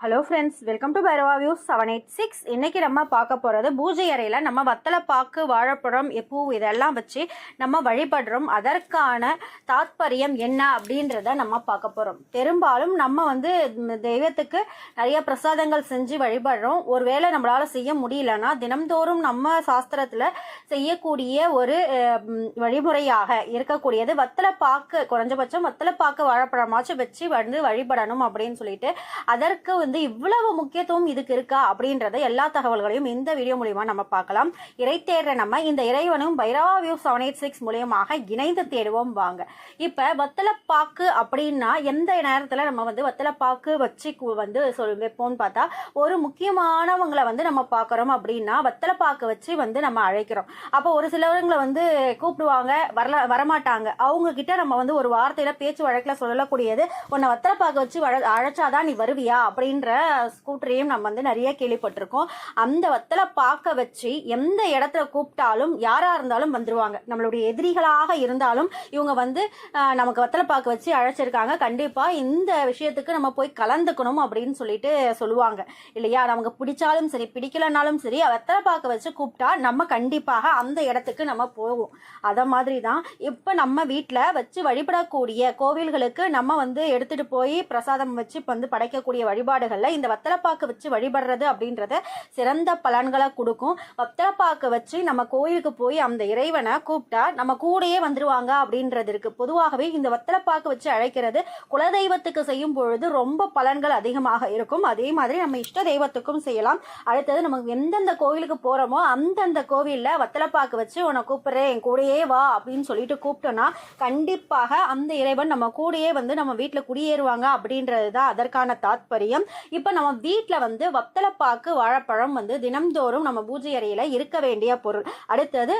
Hello friends welcome to Bhairava view seven eight six இன்றைக்கி நம்ம பார்க்க போகிறது பூஜை அறையில் நம்ம வத்தலைப்பாக்கு வாழைப்பழம் பூ இதெல்லாம் வச்சு நம்ம வழிபடுறோம். அதற்கான தாத்பரியம் என்ன அப்படின்றத நம்ம பார்க்க போகிறோம் பெரும்பாலும் நம்ம வந்து தெய்வத்துக்கு நிறைய பிரசாதங்கள் செஞ்சு வழிபடுறோம். ஒரு வேளை நம்மளால் செய்ய முடியலன்னா தினம்தோறும் நம்ம சாஸ்திரத்தில் செய்யக்கூடிய ஒரு வழிமுறையாக இருக்கக்கூடியது வத்தலைப்பாக்கு குறைஞ்சபட்சம் வத்தலைப்பாக்கு வாழைப்பழமாச்சும் வச்சு வந்து வழிபடணும் அப்படின்னு சொல்லிட்டு அதற்கு வந்து இவ்வளவு முக்கியத்துவம் இதுக்கு இருக்கா அப்படின்றத எல்லா தகவல்களையும் இந்த வீடியோ மூலியமா நம்ம பார்க்கலாம். இறை தேடுற நம்ம இந்த இறைவனும் Bhairava view seven eight six மூலியமாக இணைந்து தேடுவோம் வாங்க. இப்ப வத்தலைப்பாக்கு அப்படின்னா எந்த நேரத்துல நம்ம வந்து வத்தலைப்பாக்கு வச்சு வந்து சொல் வைப்போம்னு பார்த்தா ஒரு முக்கியமானவங்களை வந்து நம்ம பார்க்குறோம் அப்படின்னா வத்தலைப்பாக்கு வச்சு வந்து நம்ம அழைக்கிறோம். அப்போ ஒரு சிலவங்களை வந்து கூப்பிடுவாங்க வரல வரமாட்டாங்க. அவங்க கிட்ட நம்ம வந்து ஒரு வார்த்தையில பேச்சு வழக்கில் சொல்லக்கூடியது உன்னை வத்தலப்பாக்கு வச்சு வழ அழைச்சாதான் நீ வருவியா? அப்படின்னு அப்படின்ற ஸ்கூட்டரையும் நம்ம வந்து நிறைய கேள்விப்பட்டிருக்கோம். அந்த வத்தலை பார்க்க வச்சு எந்த இடத்துல கூப்பிட்டாலும் யாரா இருந்தாலும் வந்துருவாங்க. நம்மளுடைய எதிரிகளாக இருந்தாலும் இவங்க வந்து நமக்கு வத்தலை பார்க்க வச்சு அழைச்சிருக்காங்க. கண்டிப்பா இந்த விஷயத்துக்கு நம்ம போய் கலந்துக்கணும் அப்படின்னு சொல்லிட்டு சொல்லுவாங்க. இல்லையா? நமக்கு பிடிச்சாலும் சரி பிடிக்கலனாலும் சரி வெத்தலை பார்க்க வச்சு கூப்பிட்டா நம்ம கண்டிப்பாக அந்த இடத்துக்கு நம்ம போவோம். அதை மாதிரி தான் இப்போ நம்ம வீட்டில் வச்சு வழிபடக்கூடிய கோவில்களுக்கு நம்ம வந்து எடுத்துட்டு போய் பிரசாதம் வச்சு வந்து படைக்கக்கூடிய வழிபாடுகளில் இந்த வத்தலைப்பாக்கு வச்சு வழிபடுறது அப்படின்றத சிறந்த பலன்களை கொடுக்கும். வத்தலைப்பாக்கு வச்சு நம்ம கோயிலுக்கு போய் அந்த இறைவனை கூப்பிட்டா நம்ம கூடயே வந்துருவாங்க அப்படின்றது இருக்கு. பொதுவாகவே இந்த வத்தலைப்பாக்கு வச்சு அழைக்கிறது குலதெய்வத்துக்கு செய்யும் பொழுது ரொம்ப பலன்கள் அதிகமாக இருக்கும். அதே மாதிரி நம்ம இஷ்ட தெய்வத்துக்கும் செய்யலாம். அடுத்தது நமக்கு எந்தெந்த கோவிலுக்கு போகிறோமோ அந்தந்த கோவிலில் வத்தலைப்பாக்கு வச்சு உன்னை கூப்பிட்றேன் என் கூடையே வா அப்படின்னு சொல்லிட்டு கூப்பிட்டோன்னா கண்டிப்பாக அந்த இறைவன் நம்ம கூடயே வந்து நம்ம வீட்டில் குடியேறுவாங்க அப்படின்றது தான் அதற்கான தாத்பரியம். இப்போ நம்ம வீட்டில் வந்து வத்தலைப்பாக்கு வாழைப்பழம் வந்து தினம்தோறும் நம்ம பூஜை அறையில் இருக்க வேண்டிய பொருள். அடுத்தது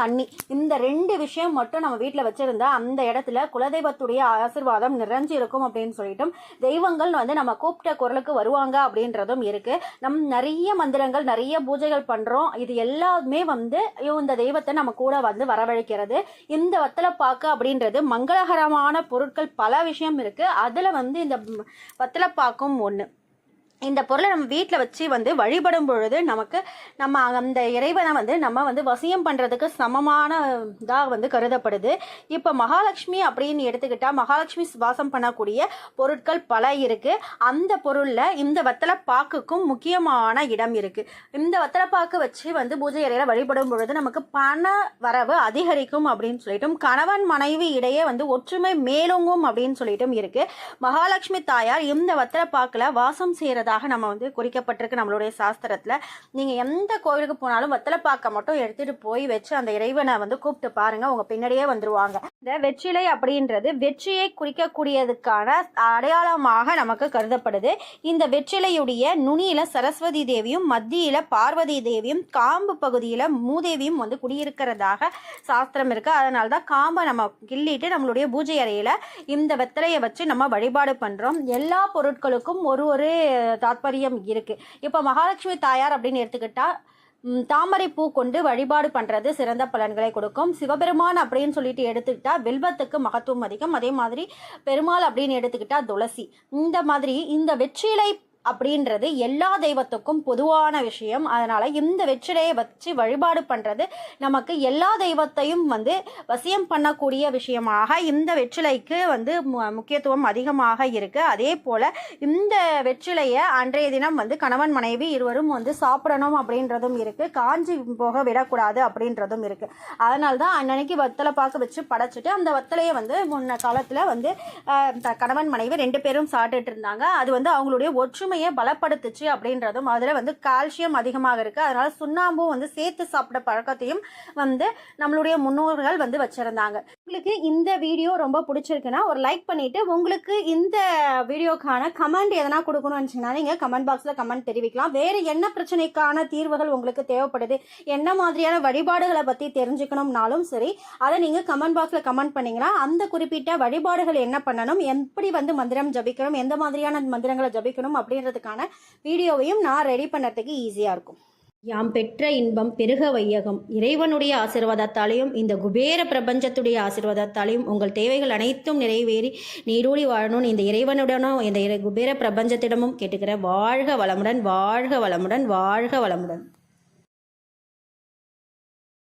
தண்ணி. இந்த ரெண்டு விஷயம் மட்டும் நம்ம வீட்டில் வச்சிருந்தா அந்த இடத்துல குலதெய்வத்துடைய ஆசிர்வாதம் நிறைஞ்சு இருக்கும் அப்படின்னு சொல்லிட்டும் தெய்வங்கள் வந்து நம்ம கூப்பிட்ட குரலுக்கு வருவாங்க அப்படின்றதும் இருக்கு. நம் நிறைய மந்திரங்கள் நிறைய பூஜைகள் பண்றோம். இது எல்லாமே வந்து இந்த தெய்வத்தை நம்ம கூட வந்து வரவழைக்கிறது. இந்த வத்தலைப்பாக்கு அப்படின்றது மங்களகரமான பொருட்கள் பல விஷயம் இருக்கு. அதுல வந்து இந்த வத்தலைப்பாக்கும் ஒன்று இந்த பொருளை நம்ம வீட்டில் வச்சு வந்து வழிபடும் பொழுது நமக்கு நம்ம அந்த இறைவனை வந்து நம்ம வந்து வசியம் பண்ணுறதுக்கு சமமான இதாக வந்து கருதப்படுது. இப்போ மகாலட்சுமி அப்படின்னு எடுத்துக்கிட்டால் மகாலட்சுமி சுவாசம் பண்ணக்கூடிய பொருட்கள் பல இருக்குது அந்த பொருளில் இந்த வத்தலைப்பாக்குக்கும் முக்கியமான இடம் இருக்குது இந்த வத்தலைப்பாக்கு வச்சு வந்து பூஜை இறையில் வழிபடும் பொழுது நமக்கு பண வரவு அதிகரிக்கும் அப்படின்னு சொல்லிட்டும் கணவன் மனைவி இடையே வந்து ஒற்றுமை மேலோங்கும் அப்படின்னு சொல்லிட்டும் இருக்குது மகாலட்சுமி தாயார் இந்த வத்தலைப்பாக்கில் வாசம் செய்கிற செய்கிறதாக நம்ம வந்து குறிக்கப்பட்டிருக்கு நம்மளுடைய சாஸ்திரத்தில். நீங்கள் எந்த கோவிலுக்கு போனாலும் வத்தலைப்பாக்கை மட்டும் எடுத்துகிட்டு போய் வச்சு அந்த இறைவனை வந்து கூப்பிட்டு பாருங்கள் உங்கள் பின்னாடியே வந்துருவாங்க. இந்த வெற்றிலை அப்படின்றது வெற்றியை குறிக்கக்கூடியதுக்கான அடையாளமாக நமக்கு கருதப்படுது. இந்த வெற்றிலையுடைய நுனியில் சரஸ்வதி தேவியும் மத்தியில் பார்வதி தேவியும் காம்பு பகுதியில் மூதேவியும் வந்து குடியிருக்கிறதாக சாஸ்திரம் இருக்குது அதனால தான் காம்பை நம்ம கிள்ளிட்டு நம்மளுடைய பூஜை அறையில் இந்த வெத்தலையை வச்சு நம்ம வழிபாடு பண்ணுறோம் எல்லா பொருட்களுக்கும் ஒரு ஒரு தாத்பரியம் இருக்கு. இப்போ மகாலட்சுமி தாயார் அப்படின்னு எடுத்துக்கிட்டால் தாமரை பூ கொண்டு வழிபாடு பண்றது சிறந்த பலன்களை கொடுக்கும். சிவபெருமான் அப்படின்னு சொல்லிட்டு எடுத்துக்கிட்டா வில்வத்துக்கு மகத்துவம் அதிகம். அதே மாதிரி பெருமாள் அப்படின்னு எடுத்துக்கிட்டா துளசி. இந்த மாதிரி இந்த வெற்றிலை அப்படின்றது எல்லா தெய்வத்துக்கும் பொதுவான விஷயம். அதனால் இந்த வெற்றிலையை வச்சு வழிபாடு பண்ணுறது நமக்கு எல்லா தெய்வத்தையும் வந்து வசியம் பண்ணக்கூடிய விஷயமாக இந்த வெற்றிலைக்கு வந்து மு- முக்கியத்துவம் அதிகமாக இருக்குது அதே போல் இந்த வெற்றிலையை அன்றைய தினம் வந்து கணவன் மனைவி இருவரும் வந்து சாப்பிடணும் அப்படின்றதும் இருக்குது காஞ்சி போக விடக்கூடாது அப்படின்றதும் இருக்குது அதனால தான் அன்னன்னைக்கு வத்தலை பார்க்க வச்சு படைச்சிட்டு அந்த வத்தலையை வந்து முன்ன காலத்தில் வந்து த- கணவன் மனைவி ரெண்டு பேரும் சாப்பிட்டுட்டு இருந்தாங்க. அது வந்து அவங்களுடைய ஒற்றுமை ஒற்றுமையை பலப்படுத்துச்சு அப்படின்றதும் அதில் வந்து கால்சியம் அதிகமாக இருக்குது அதனால் சுண்ணாம்பும் வந்து சேர்த்து சாப்பிட பழக்கத்தையும் வந்து நம்மளுடைய முன்னோர்கள் வந்து வச்சுருந்தாங்க. உங்களுக்கு இந்த வீடியோ ரொம்ப பிடிச்சிருக்குன்னா ஒரு லைக் பண்ணிவிட்டு உங்களுக்கு இந்த வீடியோக்கான கமெண்ட் எதனா கொடுக்கணும்னு நினச்சிங்கன்னா நீங்கள் கமெண்ட் பாக்ஸில் கமெண்ட் தெரிவிக்கலாம். வேறு என்ன பிரச்சனைக்கான தீர்வுகள் உங்களுக்கு தேவைப்படுது என்ன மாதிரியான வழிபாடுகளை பற்றி தெரிஞ்சுக்கணும்னாலும் சரி அதை நீங்கள் கமெண்ட் பாக்ஸில் கமெண்ட் பண்ணீங்கன்னா அந்த குறிப்பிட்ட வழிபாடுகள் என்ன பண்ணணும் எப்படி வந்து மந்திரம் ஜபிக்கணும் எந்த மாதிரியான மந்திரங்களை ஜபிக்கணும் அப்படின்னு அப்படின்றதுக்கான வீடியோவையும் நான் ரெடி பண்ணுறதுக்கு ஈஸியாக இருக்கும். யாம் பெற்ற இன்பம் பெருக வையகம். இறைவனுடைய ஆசீர்வாதத்தாலையும் இந்த குபேர பிரபஞ்சத்துடைய ஆசிர்வாதத்தாலையும் உங்கள் தேவைகள் அனைத்தும் நிறைவேறி நீரூடி வாழணும்னு இந்த இறைவனுடனும் இந்த இறை குபேர பிரபஞ்சத்திடமும் கேட்டுக்கிறேன் வாழ்க வளமுடன் வாழ்க வளமுடன் வாழ்க வளமுடன்.